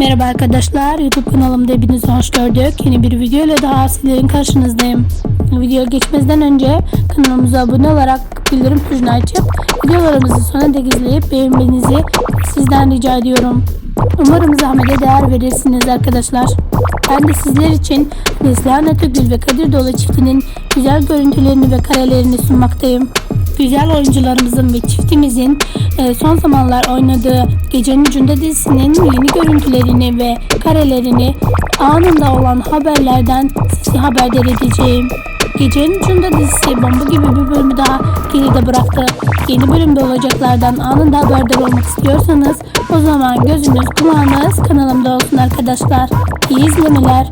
Merhaba arkadaşlar, YouTube kanalımda hepinizi hoş gördük. Yeni bir video ile daha sizlerin karşınızdayım. Video geçmeden önce kanalımıza abone olarak bildirim tuşunu açıp videolarımızı sona dek izleyip beğenmenizi sizden rica ediyorum. Umarım zahmete değer verirsiniz arkadaşlar. Ben de sizler için Neslihan Atögül ve Kadir Dolu çiftinin güzel görüntülerini ve karelerini sunmaktayım. Güzel oyuncularımızın ve çiftimizin e, son zamanlar oynadığı Gecenin Ucunda dizisinin yeni görüntülerini ve karelerini anında olan haberlerden sizi haberdar edeceğim. Gecenin Ucunda dizisi bomba gibi bir bölümü daha geride bıraktı. Yeni bölümde olacaklardan anında haberdar olmak istiyorsanız o zaman gözünüz kulağınız kanalımda olsun arkadaşlar. İyi izlemeler.